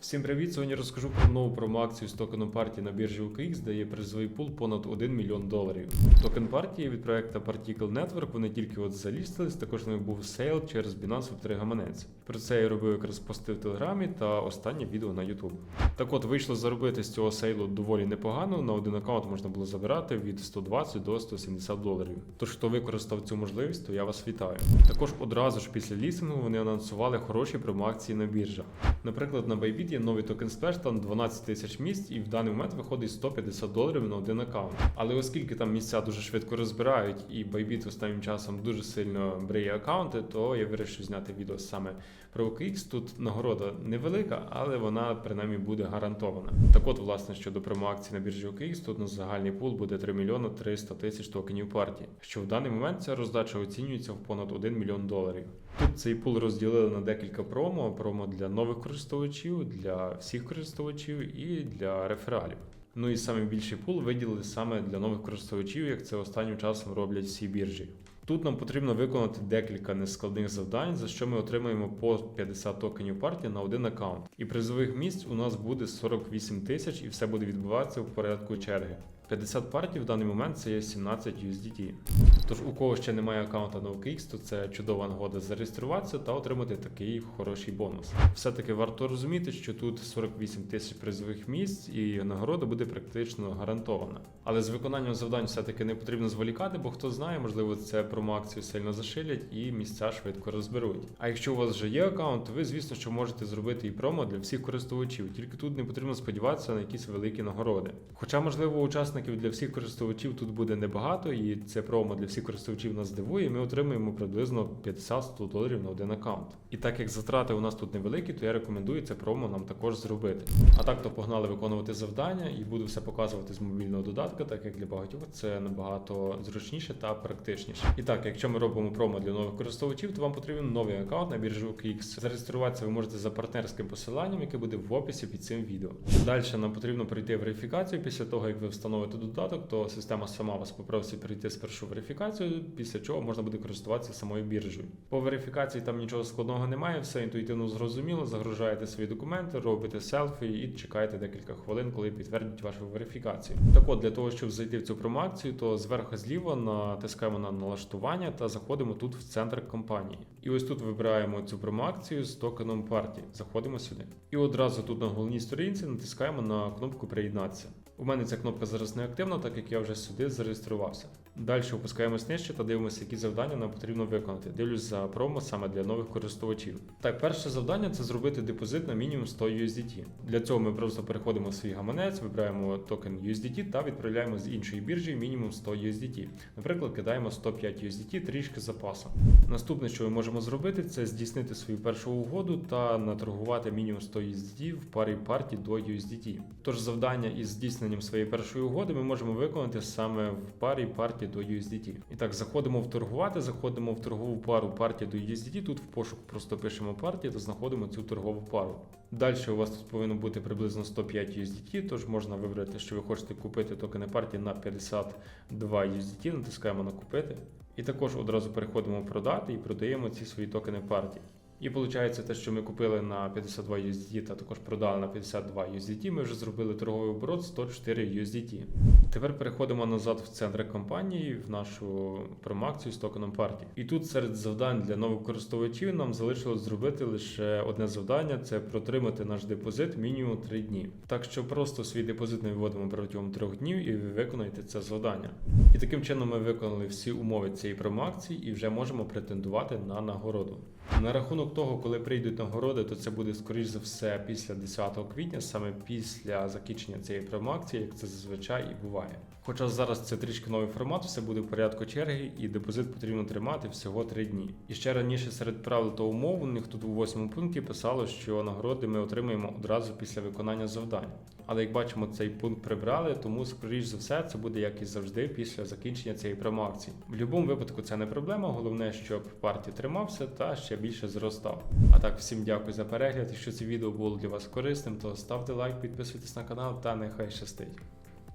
Всім привіт! Сьогодні розкажу про нову промоакцію з токену партії на біржі OKX, де є призовий пул понад 1 мільйон доларів. Токен партії від проекту Particle Network вони тільки от залістились, також в них був сейл через Binance Web3 гаманець. Про це я робив якраз пости в Телеграмі та останнє відео на YouTube. Так от вийшло заробити з цього сейлу доволі непогано. На один аккаунт можна було забирати від 120 до 170 доларів. Тож, хто використав цю можливість, то я вас вітаю. Також одразу ж після лістингу вони анонсували хороші промоакції на біржах. Наприклад, на Bybit є новий токен Splash, там 12 тисяч місць, і в даний момент виходить 150 доларів на один аккаунт. Але оскільки там місця дуже швидко розбирають, і Bybit останнім часом дуже сильно бриє аккаунти, то я вирішив зняти відео саме про OKX. Тут нагорода невелика, але вона принаймні буде гарантована. Так от, власне, щодо промоакції на біржі OKX, тут на загальний пул буде 3 мільйони 300 тисяч токенів партії, що в даний момент ця роздача оцінюється в понад 1 мільйон доларів. Тут цей пул розділили на декілька промо: промо для нових користувачів, для всіх користувачів і для рефералів. Ну і саме більший пул виділили саме для нових користувачів, як це останнім часом роблять всі біржі. Тут нам потрібно виконати декілька нескладних завдань, за що ми отримаємо по 50 токенів партії на один аккаунт. І призових місць у нас буде 48 тисяч, і все буде відбуватися в порядку черги. 50 партій в даний момент це є 17 USDT. Тож у кого ще немає аккаунта на OKX, то це чудова нагода зареєструватися та отримати такий хороший бонус. Все-таки варто розуміти, що тут 48 тисяч призових місць і нагорода буде практично гарантована. Але з виконанням завдань все-таки не потрібно зволікати, бо хто знає, можливо, це промоакцію сильно зашилять і місця швидко розберуть. А якщо у вас вже є аккаунт, то ви, звісно, що можете зробити і промо для всіх користувачів, тільки тут не потрібно сподіватися на якісь великі нагороди. Хоча, можливо, учасників для всіх користувачів тут буде небагато, і це промо для всіх користувачів нас здивує, і ми отримаємо приблизно 50-100 доларів на один аккаунт. І так як затрати у нас тут невеликі, то я рекомендую це промо нам також зробити. А так то погнали виконувати завдання і буду все показувати з мобільного додатка, так як для багатьох це набагато зручніше та практичніше. І так, якщо ми робимо промо для нових користувачів, то вам потрібен новий аккаунт на біржі OKX. Зареєструватися ви можете за партнерським посиланням, яке буде в описі під цим відео. Далі нам потрібно пройти верифікацію. Після того, як ви встановите додаток, то система сама вас попросить пройти спершу верифікацію, після чого можна буде користуватися самою біржею. По верифікації там нічого складного немає, все інтуїтивно зрозуміло. Загружаєте свої документи, робите селфі і чекаєте декілька хвилин, коли підтвердять вашу верифікацію. Так от, для того, щоб зайти в цю промоакцію, то зверху зліва натискаємо на налаштування та заходимо тут в центр компанії. І ось тут вибираємо цю промоакцію з токеном партії. Заходимо сюди. І одразу тут на головній сторінці натискаємо на кнопку Приєднатися. У мене ця кнопка зараз не активна, так як я вже сюди зареєструвався. Далі опускаємось нижче та дивимося, які завдання нам потрібно виконати. Дивлюсь за промо саме для нових користувачів. Так, перше завдання це зробити депозит на мінімум 100 USDT. Для цього ми просто переходимо в свій гаманець, вибираємо токен USDT та відправляємо з іншої біржі мінімум 100 USDT. Наприклад, кидаємо 105 USDT трішки запасом. Наступне, що ми можемо зробити, це здійснити свою першу угоду та наторгувати мінімум 100 USDT в парі партій до USDT. Тож завдання із здійсненням своєї першої угоди ми можемо виконати саме в парі партії до USDT. І так, заходимо в торгувати, заходимо в торгову пару партії до USDT. Тут в пошук просто пишемо партію та знаходимо цю торгову пару. Далі у вас тут повинно бути приблизно 105 USDT, тож можна вибрати, що ви хочете купити токени партії на 52 USDT, натискаємо на купити. І також одразу переходимо продати і продаємо ці свої токени партії. І виходить те, що ми купили на 52 USDT та також продали на 52 USDT, ми вже зробили торговий оборот 104 USDT. Тепер переходимо назад в центр компанії в нашу промакцію з токеном партії. І тут серед завдань для нових користувачів нам залишилось зробити лише одне завдання це протримати наш депозит мінімум 3 дні. Так що просто свій депозит ми виводимо протягом 3 днів і ви виконаєте це завдання. І таким чином ми виконали всі умови цієї промакції і вже можемо претендувати на нагороду. На рахунок того, коли прийдуть нагороди, то це буде скоріш за все після 10 квітня, саме після закінчення цієї промоакції, як це зазвичай і буває. Хоча зараз це трішки новий формат, все буде в порядку черги, і депозит потрібно тримати всього 3 дні. І ще раніше серед правил та умов у них тут у восьмому пункті писало, що нагороди ми отримаємо одразу після виконання завдань. Але як бачимо, цей пункт прибрали, тому скоріш за все це буде як і завжди після закінчення цієї промоакції. В будь-якому випадку це не проблема. Головне, щоб партій тримався та ще більше зростав. А так, всім дякую за перегляд. Якщо це відео було для вас корисним, то ставте лайк, підписуйтесь на канал та нехай щастить.